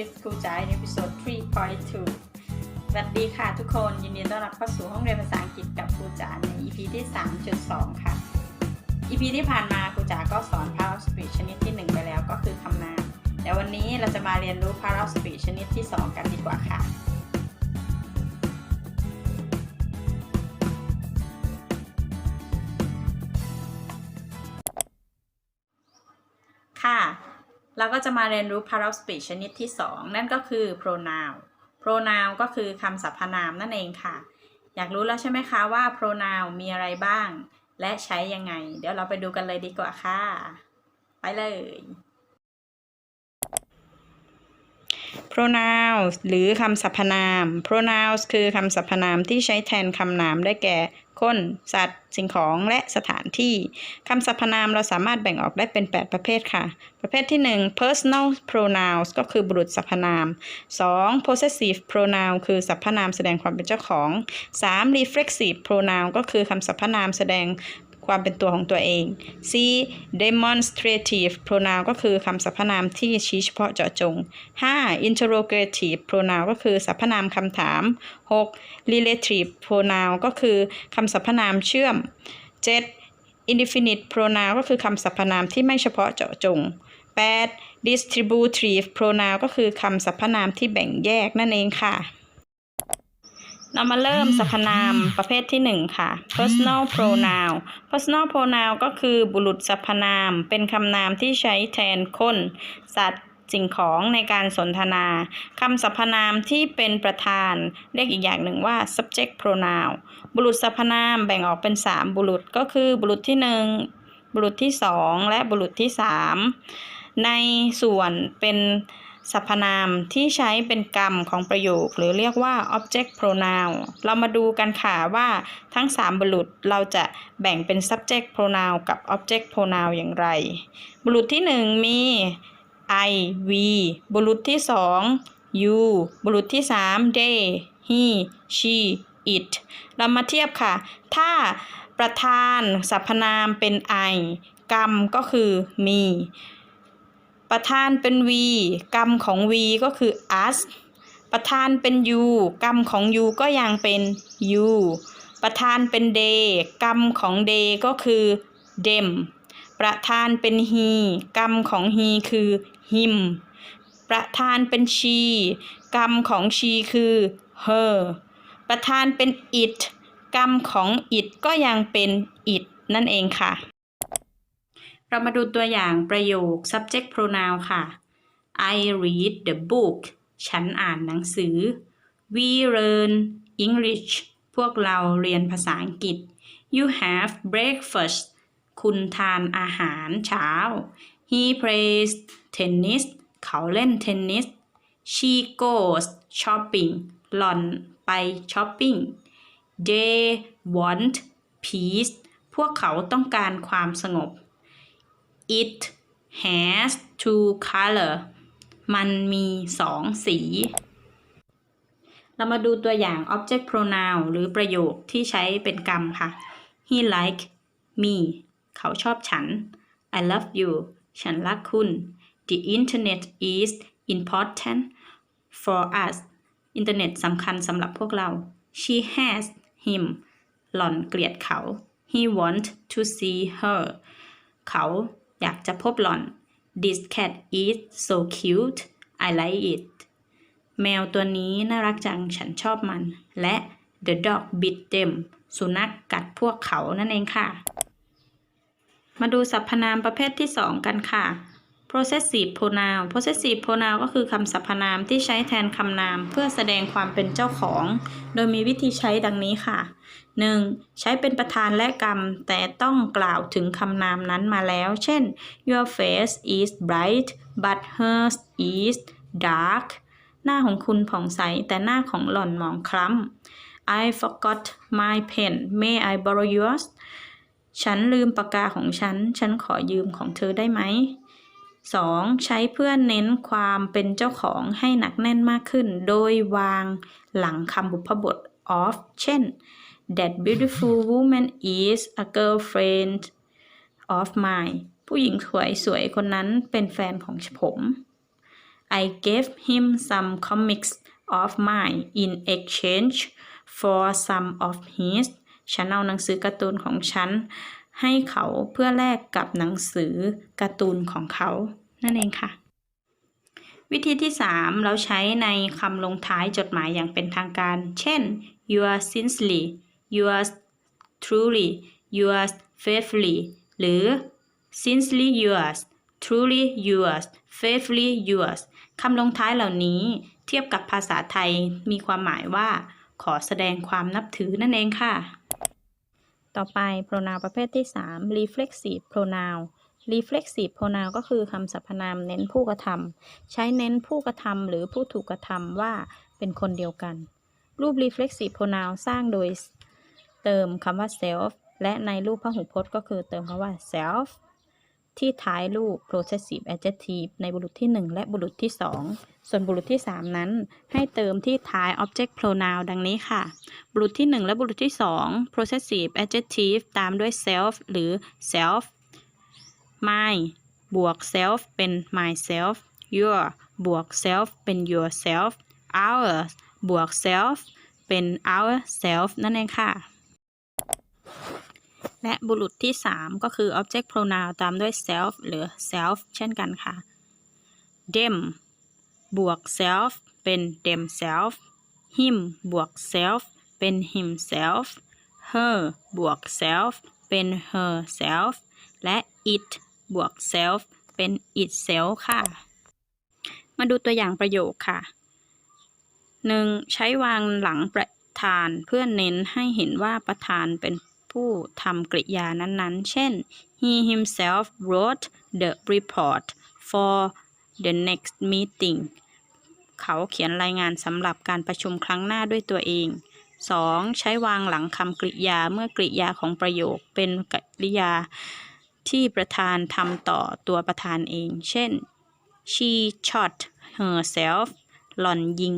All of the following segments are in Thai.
with ครูจ๋า in episode 3.2 สวัสดีค่ะทุกคน ยินดีต้อนรับเข้าสู่ห้องเรียนภาษาอังกฤษกับครูจ๋าใน EP ที่ 3.2 ค่ะ EP ที่ผ่านมาครูจ๋าก็สอน power of speech ชนิดที่ 1 ไปแล้วก็คือคำนามเดี๋ยววันนี้เราจะมาเรียนรู้ power of speech ชนิดที่ 2 กันดีกว่าค่ะค่ะ เราก็จะมาเรียนรู้ part of speech ชนิดที่ 2 นั่นก็คือ pronoun pronoun ก็คือคำสรรพนามนั่นเองค่ะ อยากรู้แล้วใช่ไหมคะว่า pronoun มีอะไรบ้าง และใช้ยังไง เดี๋ยวเราไปดูกันเลยดีกว่าค่ะ ไปเลย pronouns หรือคำสรรพนาม pronouns คือคำสรรพนามที่ใช้แทนคำนามได้แก่ คน สัตว์ สิ่งของและสถานที่คำสรรพนามเราสามารถแบ่งออกได้เป็น 8 ประเภทค่ะ ประเภทที่ 1 personal pronouns ก็คือบุรุษสรรพนาม 2. possessive pronoun คือสรรพนามแสดงความเป็นเจ้าของ 3. reflexive pronoun ก็คือคำสรรพนามแสดง ความเป็นตัวของตัวเอง C demonstrative pronoun ก็คือคำสรรพนามที่ชี้เฉพาะเจาะจง 5. interrogative pronoun ก็คือสรรพนามคำถาม 6. relative pronoun ก็คือคำสรรพนามเชื่อม 7. indefinite pronoun ก็คือคำสรรพนามที่ไม่เฉพาะเจาะจง 8. distributive pronoun ก็คือคำสรรพนามที่แบ่งแยกนั่นเองค่ะ เรามาเริ่มสรรพนามประเภทที่ 1 ค่ะ personal pronoun personal pronoun ก็คือบุรุษสรรพนาม เป็นคำนามที่ใช้แทนคน สัตว์ สิ่งของในการสนทนา คำสรรพนามที่เป็นประธาน เรียกอีกอย่างหนึ่งว่า subject pronoun บุรุษสรรพนามแบ่งออกเป็น 3 บุรุษก็คือบุรุษที่ 1 บุรุษที่ 2 และบุรุษที่ 3 ในส่วนเป็น สรรพนามที่ใช้เป็นกรรมของประโยค หรือเรียกว่า object pronoun เรามาดูกันค่ะว่าทั้ง 3 บุรุษเราจะแบ่งเป็น subject pronoun กับ object pronoun อย่างไร บุรุษที่ 1 มี I we บุรุษที่ 2 you บุรุษที่ 3 they he she it เรามาเทียบค่ะ ถ้าประธานสรรพนามเป็น I กรรมก็คือ me ประธานเป็น we กรรมของ we ก็คือ us ประธานเป็น u กรรมของ u ก็ยังเป็น you ประธานเป็น they กรรมของ they ก็คือ them ประธานเป็น he กรรมของ he คือ him ประธานเป็น she กรรมของ she คือ her ประธานเป็น it กรรมของ it ก็ยังเป็น it นั่นเองค่ะ เรามาดูตัวอย่างประโยค subject pronoun ค่ะ I read the book ฉันอ่านหนังสือ We learn English พวกเราเรียนภาษาอังกฤษ You have breakfast คุณทานอาหารเช้า He plays tennis เขาเล่นเทนนิส She goes shopping หล่อนไปช้อปปิ้ง They want peace พวกเขาต้องการความสงบ It has two color มันมีสองสี เรามาดูตัวอย่าง object pronoun หรือประโยคที่ใช้เป็นกรรมค่ะ He like me เขาชอบฉัน I love you ฉันรักคุณ The internet is important for us อินเทอร์เน็ตสำคัญสำหรับพวกเรา She has him หล่อนเกลียดเขา He want to see her เขา อยากจะพบหล่อน This cat is so cute I like it แมวตัวนี้น่ารักจังฉันชอบมัน และ the dog bit them สุนัขกกัดพวกเขานั่นเองค่ะ มาดูสรรพนามประเภทที่2กันค่ะ possessive pronoun possessive pronoun ก็คือคำสรรพนามที่ใช้แทนคำนาม เพื่อแสดงความเป็นเจ้าของ โดยมีวิธีใช้ดังนี้ค่ะ 1. ใช้เป็นประธานและกรรม แต่ต้องกล่าวถึงคำนามนั้นมาแล้ว เช่น your face is bright but hers is dark หน้าของคุณผ่องใส แต่หน้าของหล่อนหมองคล้ำ I forgot my pen may I borrow yours ฉันลืมปากกาของฉัน ฉันขอยืมของเธอได้ไหม 2. ใช้เพื่อเน้นความเป็นเจ้าของให้หนักแน่นมากขึ้น โดยวางหลังคำบุพบท of เช่น That beautiful woman is a girlfriend of mine ผู้หญิงสวยสวยคนนั้นเป็นแฟนของผม I gave him some comics of mine in exchange for some of his ฉันเอาหนังสือการ์ตูนของฉัน ให้เขาเพื่อแลกกับหนังสือการ์ตูนของเขานั่นเองค่ะ วิธีที่ 3 เราใช้ในคำลงท้ายจดหมายอย่างเป็นทางการ เช่น yours sincerely yours truly yours faithfully หรือ sincerely yours truly yours faithfully yours คำลงท้ายเหล่านี้เทียบกับภาษาไทยมีความหมายว่า ขอแสดงความนับถือนั่นเองค่ะ ต่อไป pronoun ประเภทที่ 3 reflexive pronoun reflexive pronoun ก็คือคำสรรพนามเน้นผู้กระทำใช้เน้นผู้กระทำหรือผู้ถูกกระทำว่าเป็นคนเดียวกัน รูป reflexive pronoun สร้างโดยเติมคำว่า self และในรูปพหูพจน์ก็คือเติมคำว่า self ที่ท้ายรูป possessive adjective ในบุรุษที่ 1 และบุรุษที่ 2 ส่วนบุรุษที่ 3 นั้น ให้เติมที่ท้าย object pronoun ดังนี้ค่ะ บุรุษที่ 1 และบุรุษที่ 2 possessive adjective ตามด้วย self หรือ self my บวก self เป็น myself your บวก self เป็น yourself ours บวก self เป็น our self นั่นเองค่ะ และบุรุษที่ 3 ก็คือ object pronoun ตามด้วย self หรือ self เช่นกันค่ะ them บวก self เป็น themself him บวก self เป็น himself her บวก self เป็น herself และ it บวก self เป็น itself ค่ะ มาดูตัวอย่างประโยคค่ะ 1. ใช้วางหลังประธานเพื่อเน้นให้เห็นว่าประธานเป็น ผู้ทำกริยานั้นๆ เช่น he himself wrote the report for the next meeting เขาเขียนรายงานสำหรับการประชุมครั้งหน้าด้วยตัวเอง 2. ใช้วางหลังคำกริยาเมื่อกริยาของประโยคเป็นกริยาที่ประธานทำต่อตัวประธานเอง เช่น she shot herself หล่อนยิง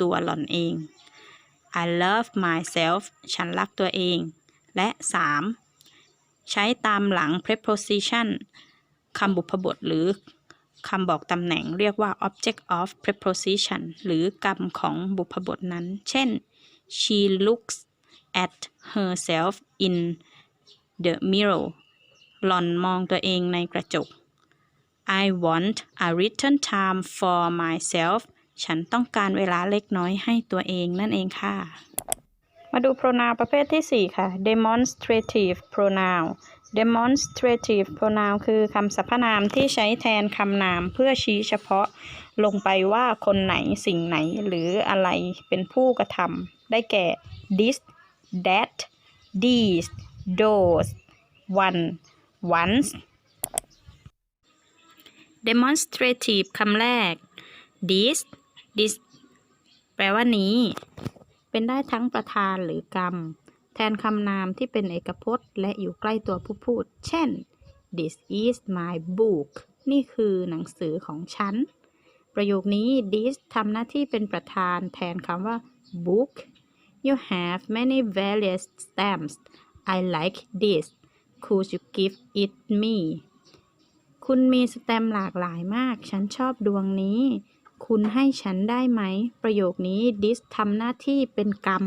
ตัวหล่อนเอง I love myself ฉันรักตัวเอง และ 3. ใช้ตามหลัง preposition คำบุพบทหรือคำบอกตำแหน่งเรียกว่า object of preposition หรือกรรมของบุพบทนั้น เช่น she looks at herself in the mirror หล่อนมองตัวเองในกระจก I want a little time for myself ฉันต้องการเวลาเล็กน้อยให้ตัวเองนั่นเองค่ะ มาดู pronoun ประเภทที่ 4 ค่ะ demonstrative pronoun demonstrative pronoun คือคำสรรพนามที่ใช้แทนคำนามเพื่อชี้เฉพาะลงไปว่าคนไหนสิ่งไหนหรืออะไรเป็นผู้กระทำได้แก่ this that these those one once demonstrative คำแรก this this แปลว่านี้ เป็นได้ทั้งประธานหรือกรรม แทนคำนามที่เป็นเอกพจน์ และอยู่ใกล้ตัวผู้พูด เช่น this is my book นี่คือหนังสือของฉัน ประโยคนี้ this ทำหน้าที่เป็นประธานแทนคำว่า book you have many various stamps I like this could you give it me คุณมีสแตมป์หลากหลายมาก ฉันชอบดวงนี้ คุณให้ฉันได้ไหม ประโยคนี้ this ทำหน้าที่เป็นกรรม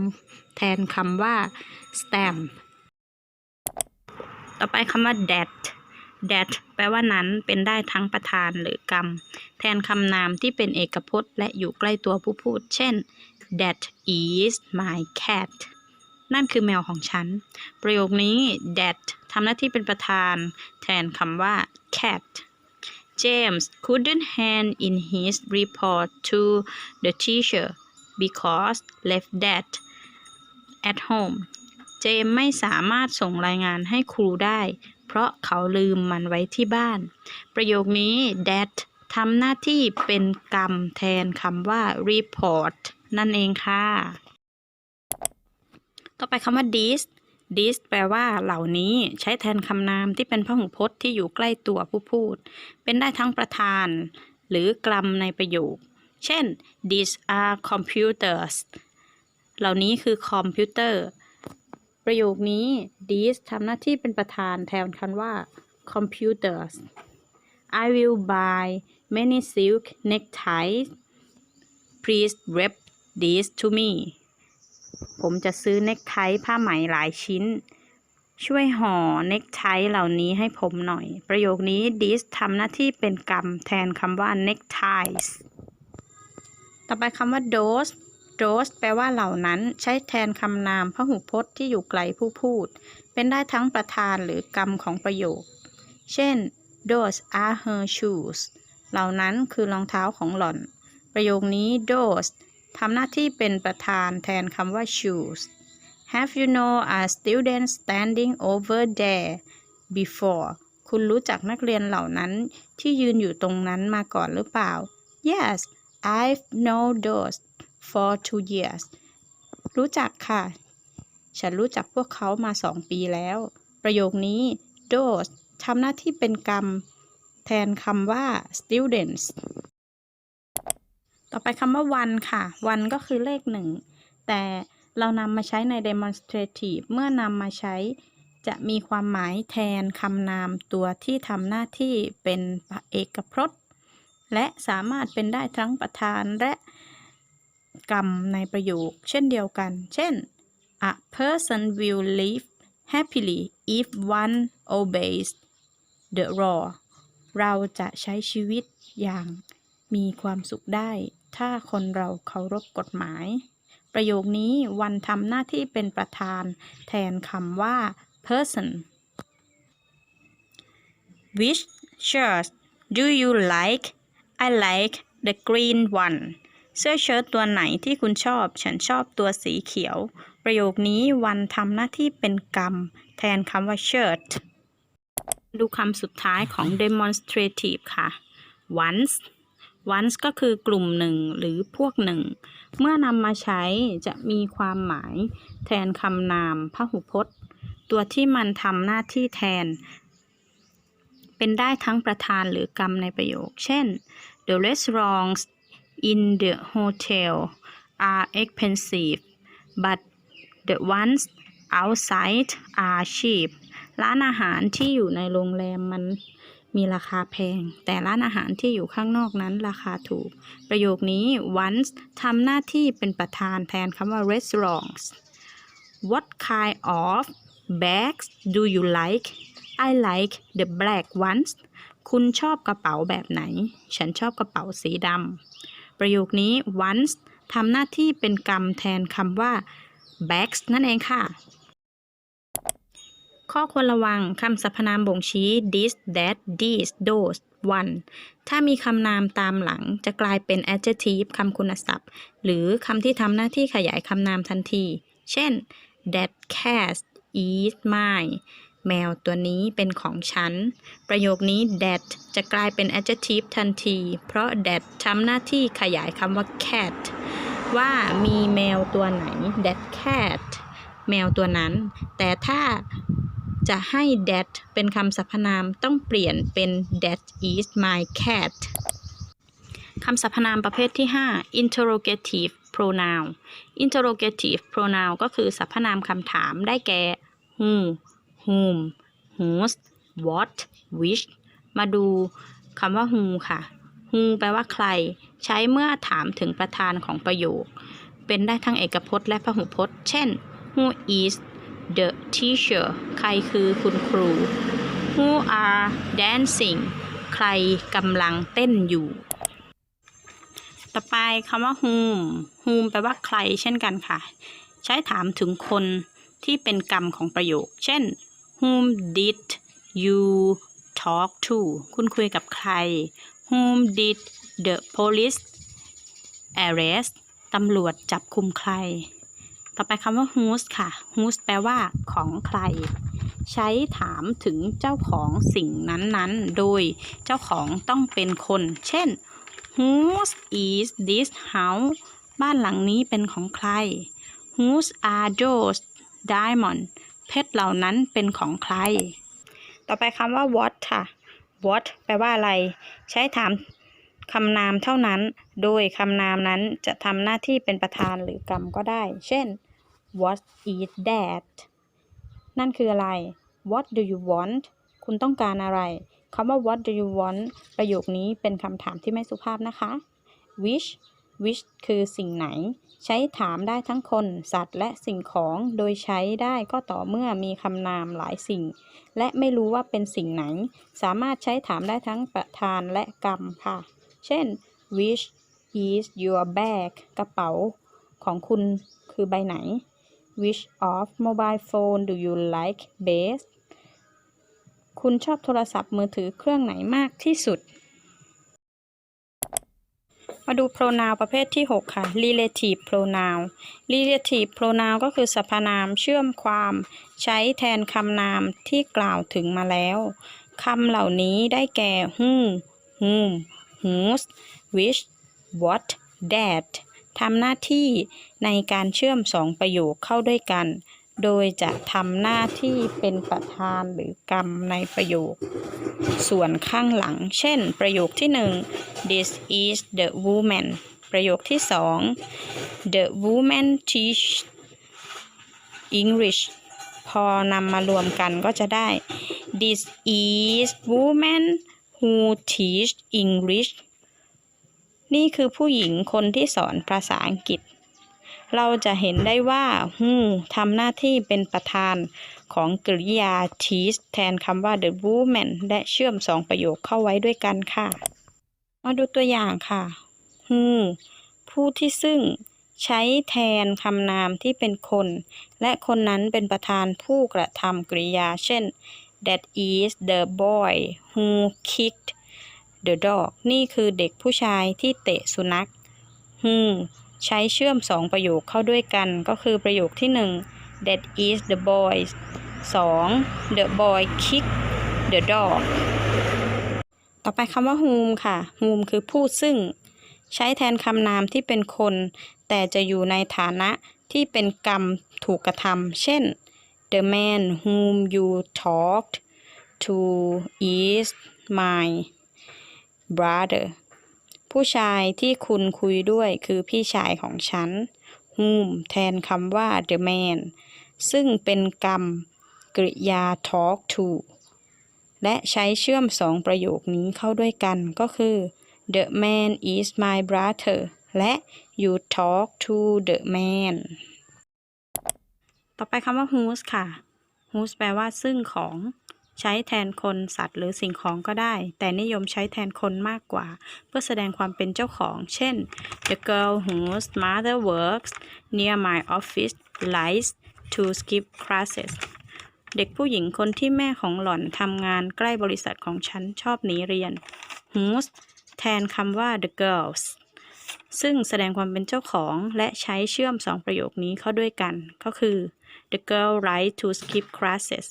แทนคำว่า stamp ต่อไปคำว่า that that แปลว่านั้นเป็นได้ทั้งประธานหรือกรรม แทนคำนามที่เป็นเอกพจน์ และอยู่ใกล้ตัวผู้พูด เช่น that is my cat นั่นคือแมวของฉัน ประโยคนี้ that ทำหน้าที่เป็นประธาน แทนคำว่า cat James couldn't hand in his report to the teacher because left that at home เจมไม่สามารถส่งรายงานให้ครูได้ เพราะเขาลืมมันไว้ที่บ้าน ประโยคนี้ that ทำหน้าที่เป็นกรรมแทนคำว่า report นั่นเองค่ะ ต่อไปคำว่า this this แปลว่าเหล่านี้ใช้แทนคำนามที่เป็นพหูพจน์ที่อยู่ใกล้ตัวผู้พูด เป็นได้ทั้งประธาน หรือกรรมในประโยค เช่น these are computers เหล่านี้คือคอมพิวเตอร์ ประโยคนี้ this ทำหน้าที่เป็นประธานแทนคำว่า computers I will buy many silk neckties please wrap these to me ผมจะซื้อเน็กไทผ้าไหมหลายชิ้น ช่วยห่อเน็กไทเหล่านี้ให้ผมหน่อย ประโยคนี้ this ทำหน้าที่เป็นกรรมแทนคำว่า neckties ต่อไปคำว่า those those แปลว่าเหล่านั้นใช้แทนคำนามพหูพจน์ที่อยู่ไกลผู้พูด เป็นได้ทั้งประธานหรือกรรมของประโยค เช่น those are her shoes เหล่านั้นคือรองเท้าของหล่อน ประโยคนี้ those ทำหน้าที่เป็นประธานแทนคำว่า shoes Have you know a student standing over there before คุณรู้จักนักเรียนเหล่านั้นที่ยืนอยู่ตรงนั้นมาก่อนหรือเปล่า Yes I've known those for two years รู้จักค่ะ ฉันรู้จักพวกเขามาสองปีแล้ว ประโยคนี้ those ทำหน้าที่เป็นกรรม แทนคำว่า students ต่อไปคำว่า one ค่ะ one ก็คือเลขหนึ่ง แต่เรานำมาใช้ใน demonstrative เมื่อนำมาใช้จะมีความหมายแทนคำนามตัวที่ทำหน้าที่เป็นเอกพจน์ และสามารถเป็นได้ทั้งประธานและกรรมในประโยค เช่นเดียวกัน เช่น a person will live happily if one obeys the law เราจะใช้ชีวิตอย่างมีความสุขได้ ถ้าคนเราเคารพกฎหมาย ประโยคนี้วันทำหน้าที่เป็นประธาน แทนคำว่า person Which shirt do you like I like the green one เสื้อเชิ้ตตัวไหนที่คุณชอบ ฉันชอบตัวสีเขียว ประโยคนี้วันทำหน้าที่เป็นกรรม แทนคำว่า shirt ดูคำสุดท้ายของ demonstrative ค่ะ once once ก็คือกลุ่มหนึ่งหรือพวกหนึ่ง เมื่อนำมาใช้จะมีความหมายแทนคำนามพหุพจน์ ตัวที่มันทำหน้าที่แทน เป็นได้ทั้งประธานหรือกรรมในประโยค เช่น the restaurants in the hotel are expensive but the ones outside are cheap ร้านอาหารที่อยู่ในโรงแรมมัน มีราคาแพง แต่ร้านอาหารที่อยู่ข้างนอกนั้นราคาถูก ประโยคนี้ once ทำหน้าที่เป็นประธานแทนคำว่า restaurants What kind of bags do you like I like the black ones คุณชอบกระเป๋าแบบไหน ฉันชอบกระเป๋าสีดำ ประโยคนี้ once ทำหน้าที่เป็นกรรมแทนคำว่า bags นั่นเองค่ะ ข้อควรระวังคำสรรพนามบ่งชี้ this that these those one ถ้ามีคำนามตามหลังจะกลายเป็น adjective คำคุณศัพท์ หรือคำที่ทำหน้าที่ขยายคำนามทันที เช่น that cat is mine แมวตัวนี้เป็นของฉัน ประโยคนี้ that จะกลายเป็น adjective ทันที เพราะ that ทำหน้าที่ขยายคำว่า cat ว่ามีแมวตัวไหน that cat แมวตัวนั้น แต่ถ้า จะให้ that เป็นคำสรรพนามต้องเปลี่ยนเป็น that is my cat คำสรรพนามประเภทที่ 5 interrogative pronoun interrogative pronoun ก็คือสรรพนามคำถามได้แก่ who whom whose what which มาดูคำว่า who ค่ะ who แปลว่าใคร ใช้เมื่อถามถึงประธานของประโยค เป็นได้ทั้งเอกพจน์และพหุพจน์ เช่น who is the teacher ใครคือคุณครู who are dancing ใครกำลังเต้นอยู่ ต่อไปคำว่า whom whom แปลว่าใครเช่นกันค่ะ ใช้ถามถึงคนที่เป็นกรรมของประโยค เช่น whom did you talk to คุณคุยกับใคร whom did the police arrest ตำรวจจับคุมใคร ต่อไปคำว่า whose ค่ะ whose แปลว่าของใคร ใช้ถามถึงเจ้าของสิ่งนั้นๆ โดยเจ้าของต้องเป็นคน เช่น whose is this house บ้านหลังนี้เป็นของใคร whose are those diamond เพชรเหล่านั้นเป็นของใคร ต่อไปคำว่า what ค่ะ what แปลว่าอะไร ใช้ถามคำนามเท่านั้น โดยคำนามนั้นจะทำหน้าที่เป็นประธานหรือกรรมก็ได้ เช่น what is that นั่นคืออะไร what do you want คุณต้องการอะไรคำว่า what do you want ประโยคนี้เป็นคำถามที่ไม่สุภาพนะคะ which which คือสิ่งไหน ใช้ถามได้ทั้งคน สัตว์และสิ่งของ โดยใช้ได้ก็ต่อเมื่อมีคำนามหลายสิ่ง และไม่รู้ว่าเป็นสิ่งไหน สามารถใช้ถามได้ทั้งประธานและกรรมค่ะ เช่น which is your bag กระเป๋าของคุณคือใบไหน which of mobile phone do you like best คุณชอบโทรศัพท์มือถือเครื่องไหนมากที่สุด มาดู pronoun ประเภทที่ 6 ค่ะ relative pronoun relative pronoun ก็คือสรรพนามเชื่อมความ ใช้แทนคำนามที่กล่าวถึงมาแล้วคำเหล่านี้ได้แก่ who whom whose which what that ทำหน้าที่ในการเชื่อมสองประโยคเข้าด้วยกัน โดยจะทำหน้าที่เป็นประธานหรือกรรมในประโยค ส่วนข้างหลัง เช่น ประโยคที่หนึ่ง this is the woman ประโยคที่สอง the woman teach English พอนำมารวมกันก็จะได้ this is woman who teach English นี่คือผู้หญิงคนที่สอนภาษาอังกฤษ เราจะเห็นได้ว่า who ทำหน้าที่เป็นประธานของกริยา teach แทนคำว่า the woman และเชื่อมสองประโยคเข้าไว้ด้วยกันค่ะ มาดูตัวอย่างค่ะ who ผู้ที่ซึ่งใช้แทนคำนามที่เป็นคน และคนนั้นเป็นประธานผู้กระทำกริยา เช่น that is the boy who kicked the dog นี่คือเด็กผู้ชายที่เตะสุนัข who ใช้เชื่อมสองประโยคเข้าด้วยกัน ก็คือประโยคที่หนึ่ง that is the boy สอง the boy kick the dog ต่อไปคำว่า whom ค่ะ whom คือผู้ซึ่ง ใช้แทนคำนามที่เป็นคน แต่จะอยู่ในฐานะที่เป็นกรรมถูกกระทำเช่น the man whom you talked to is my brother ผู้ชายที่คุณคุยด้วยคือพี่ชายของฉัน whom แทนคำว่า the man ซึ่งเป็นกรรมกริยา talk to และใช้เชื่อมสองประโยคนี้เข้าด้วยกันก็คือ the man is my brother และ you talk to the man ต่อไปคำว่า whose ค่ะ whose แปลว่าซึ่งของ ใช้แทนคนสัตว์หรือสิ่งของก็ได้ แต่นิยมใช้แทนคนมากกว่า เพื่อแสดงความเป็นเจ้าของ เช่น the girl whose mother works near my office likes to skip classes เด็กผู้หญิงคนที่แม่ของหล่อนทำงานใกล้บริษัทของฉันชอบหนีเรียน whose แทนคำว่า the girls ซึ่งแสดงความเป็นเจ้าของและใช้เชื่อมสองประโยคนี้เข้าด้วยกัน ก็คือ the girl likes to skip classes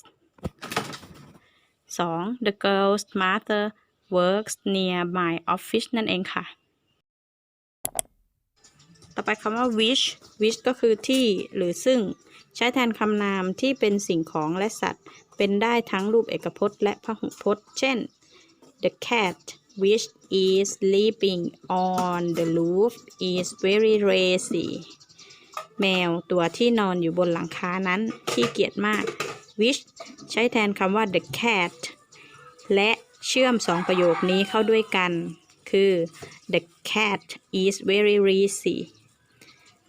2. The girl's mother works near my office นั่นเองค่ะ ต่อไปคำว่า which which ก็คือที่หรือซึ่งใช้แทนคำนามที่เป็นสิ่งของและสัตว์ เป็นได้ทั้งรูปเอกพจน์และพหุพจน์ เช่น the cat which is sleeping on the roof is very lazy แมวตัวที่นอนอยู่บนหลังคานั้นขี้เกียจมาก which ใช้แทนคำว่า the cat และเชื่อมสองประโยคนี้เข้าด้วยกัน คือ the cat is very lazy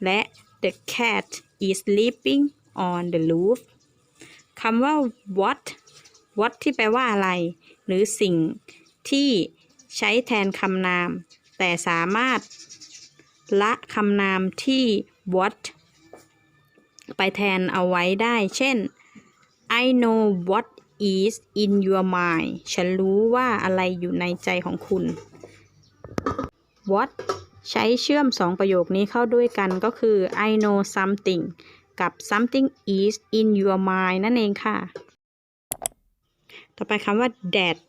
และ the cat is sleeping on the roof คำว่า what what ที่แปลว่าอะไร หรือสิ่งที่ใช้แทนคำนาม แต่สามารถละคำนามที่ what ไปแทนเอาไว้ได้ เช่น I know what is in your mind ฉันรู้ว่าอะไรอยู่ในใจของคุณ what ใช้เชื่อมสองประโยคนี้เข้าด้วยกันก็คือ I know something กับ something is in your mind นั่นเองค่ะ ต่อไปคำว่า that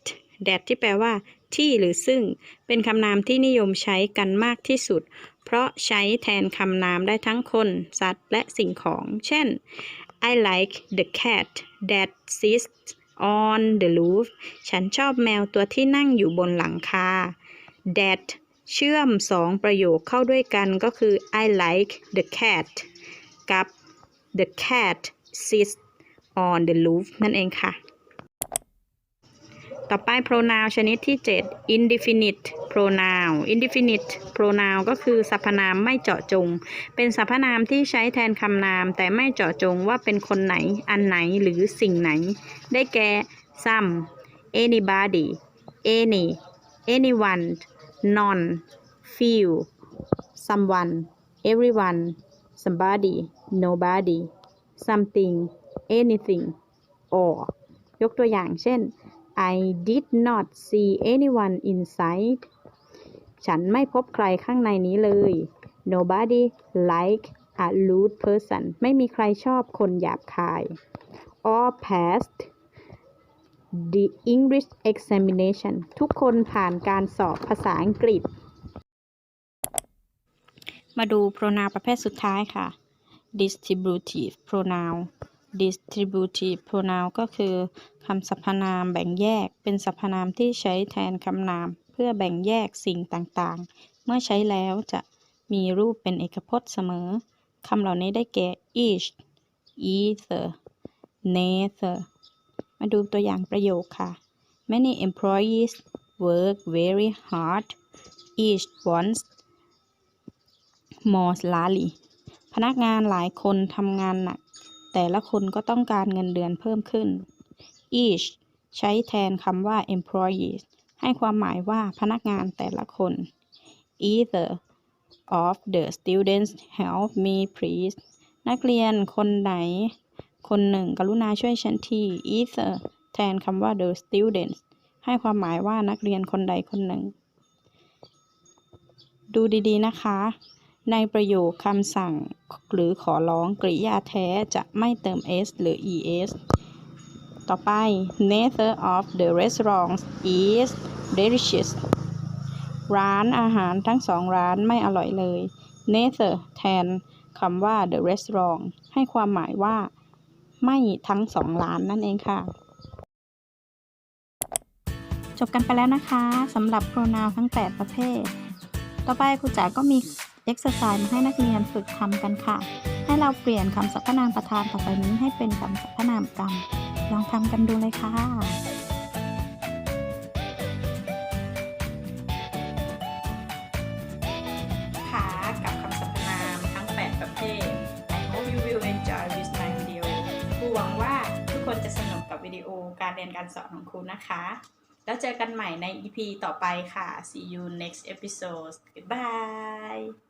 that ที่แปลว่า ที่หรือซึ่ง เป็นคำนามที่นิยมใช้กันมากที่สุด เพราะใช้แทนคำนามได้ทั้งคน สัตว์ และสิ่งของ เช่น I like the cat that sits on the roof ฉันชอบแมวตัวที่นั่งอยู่บนหลังคา that เชื่อมสองประโยคเข้าด้วยกันก็คือ I like the cat กับ the cat sits on the roof นั่นเองค่ะ ต่อไป pronoun ชนิดที่ 7 indefinite pronoun indefinite pronoun ก็คือสรรพนามไม่เจาะจง เป็นสรรพนามที่ใช้แทนคำนาม แต่ไม่เจาะจงว่าเป็นคนไหน อันไหนหรือสิ่งไหน ได้แก่ some anybody any anyone none few someone everyone somebody nobody something anything or ยกตัวอย่างเช่น I did not see anyone inside ฉันไม่พบใครข้างในนี้เลย Nobody like a rude person ไม่มีใครชอบคนหยาบคาย All passed the English examination ทุกคนผ่านการสอบภาษาอังกฤษ มาดู pronoun ประเภทสุดท้ายค่ะ distributive pronoun distributive pronoun ก็คือคำสรรพนามแบ่งแยก เป็นสรรพนามที่ใช้แทนคำนาม เพื่อแบ่งแยกสิ่งต่างๆ เมื่อใช้แล้วจะมีรูปเป็นเอกพจน์เสมอ คำเหล่านี้ได้แก่ each either neither มาดูตัวอย่างประโยคค่ะ Many employees work very hard each wants more salary พนักงานหลายคนทำงานหนัก แต่ละคนก็ต้องการเงินเดือนเพิ่มขึ้น each ใช้แทนคำว่า employees ให้ความหมายว่าพนักงานแต่ละคน either of the students help me please นักเรียนคนไหน คนหนึ่ง กรุณาช่วยฉันที either แทนคำว่า the students ให้ความหมายว่านักเรียนคนใดคนหนึ่ง ดูดีๆนะคะ ในประโยคคำสั่งหรือขอร้องกริยาแท้จะไม่เติม s หรือ es ต่อไป neither of the restaurants is delicious ร้านอาหารทั้งสองร้านไม่อร่อยเลย neither แทนคำว่า the restaurant ให้ความหมายว่า ไม่ทั้งสองร้านนั่นเองค่ะ จบกันไปแล้วนะคะสำหรับ pronoun ทั้ง 8 ประเภท ต่อไปครูจ๋าก็มี exercise มาให้นักเรียนฝึกทำกันค่ะ ให้เราเปลี่ยนคำสรรพนามประธานต่อไปนี้ให้เป็นคำสรรพนามกรรม ลองทำกันดูเลยค่ะค่ะกับคำสรรพนามทั้ง 8 ประเภท I hope you will enjoy with my video ครูหวังว่าทุกคนจะสนุกกับวิดีโอการเรียนการสอนของครูนะคะ แล้วเจอกันใหม่ใน EP ต่อไปค่ะ see you next episode goodbye